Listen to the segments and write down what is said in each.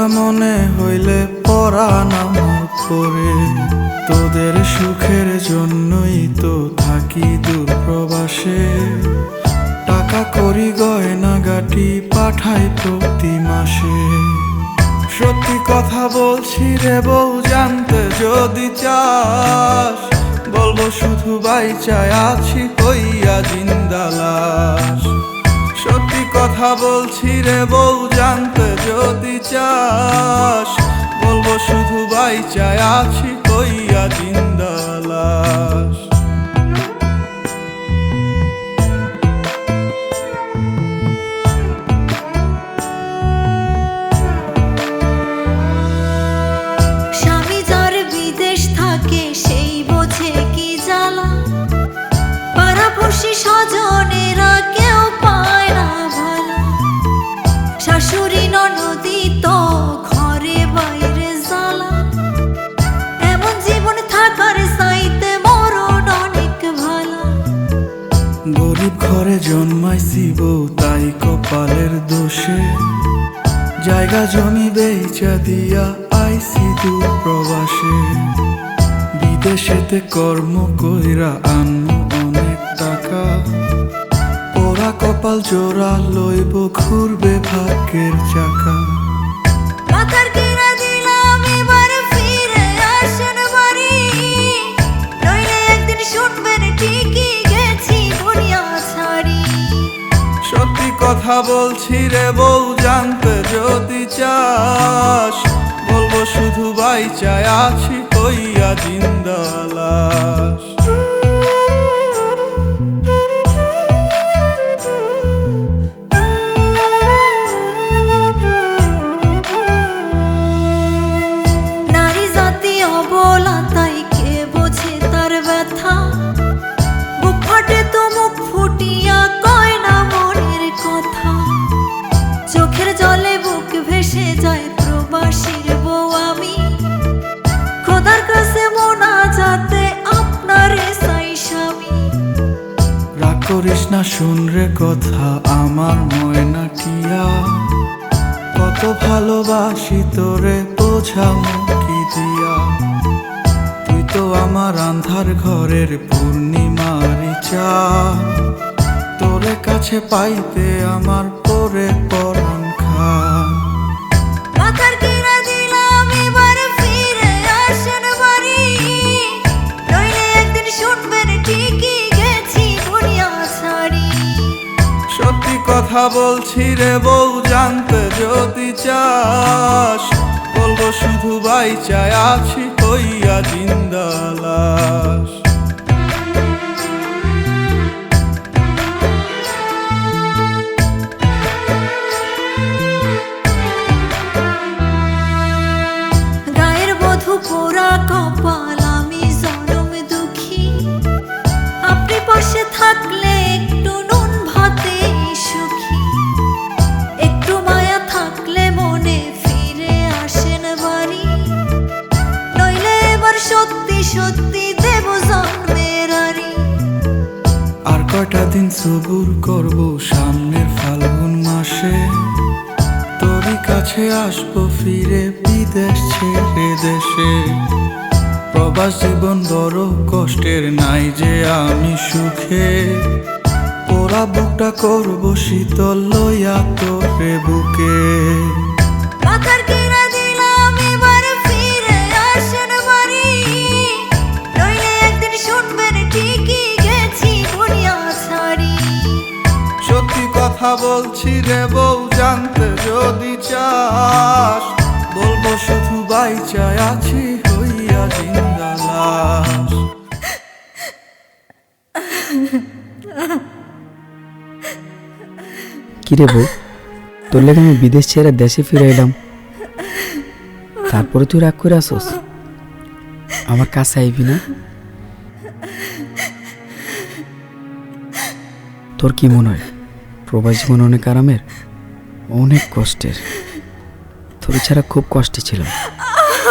কথা মনে হইলে পরাণ আমার করে। তোদের সুখের জন্যই তো থাকি দূর প্রবাসে টাকা করি, গয়না গাটি পাঠাই প্রতি মাসে। সত্যি কথা বলছি রে বউ, জানতে যদি চাস, বলব শুধু বাইচায় আছি হইয়া জিন্দালাস কথা বলছি রে বউ জানতে যদি চাস বলব শুধু বাইচায় আছি হইয়া জিন্দালাস থাকে জন্মাইছি তাই কপালের দোষে। জায়গা জমি বেচা দিয়া আইসি দূর প্রবাসে। বিদেশেতে কর্ম কইরা আনমু অনেক টাকা। পড়া কপাল জোড়া লইব ঘুরবে ভাগ্যের চাকা। কথা বলছি রে বউ, জানতে যদি চাস, বলব শুধু বাইচায় আছি হইয়া জিন্দালাস তাই কে বোঝে তার ব্যথা? বুক তো মুখ ফুটিয়া করিস না, শুন রে কথা, আমার ময়না টিয়া কত ভালোবাসি তোরে, বোঝামো কি দিয়া। তুই তো আমার আন্ধার ঘরের পূর্ণিমারি চা তোরে কাছে পাইতে আমার পরে পরন খা মাথার কথা বলছি রে বউ জানতে যদি চাস বলব শুধু বাই চায় আছি হইয়া জিন্দালাস দিন সবুর করব সামনের ফাল্গুন মাসে। তোরই কাছে আসব ফিরে বিদেশ ছেড়ে দেশে। প্রবাস জীবন বড় কষ্টের, নাই যে আমি সুখে। ওরা বুকটা করব শীতল লইয়া তোরে বুকে। কথা বলছি রে বউ, জানতে যদি চাস বাইচায় আছি হইয়া জিন্দা লাশ। কিরে বউ, তোর লেগে আমি বিদেশ ছেড়ে দেশে ফিরে এলাম। তারপরে তুই রাগ করে আসোস। আমার কাছে আইবি না। তোর কি মনে হয়? প্রবাস জীবন অনেক আরামের অনেক কষ্টের। তোর ছাড়া খুব কষ্টে ছিল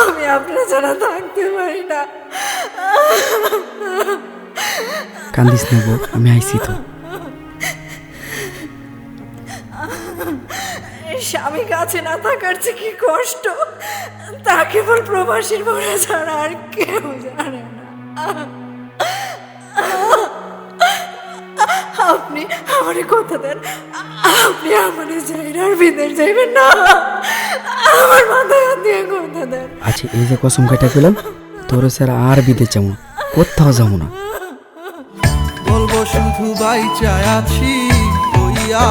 আমি আপনার ছাড়া থাকতে পারি না। কান্দিস না বউ আমি আইসি তো। স্বামী কাছে না থাকার যে কি কষ্ট তা কেবল প্রবাসীর মনে ছাড়া আর কেউ জানে না। আপনি আমারে কথা দেন। আপনি আমারে আর বিদের যাইবেন না। আমার মাথায় হাত দিয়ে কথা দেন। আচ্ছা এই যে কসম কাটা পেলাম তোর স্যার আর বিদে যাব না কোথাও যাব না। বলব শুধু বাইচায় আছি হইয়া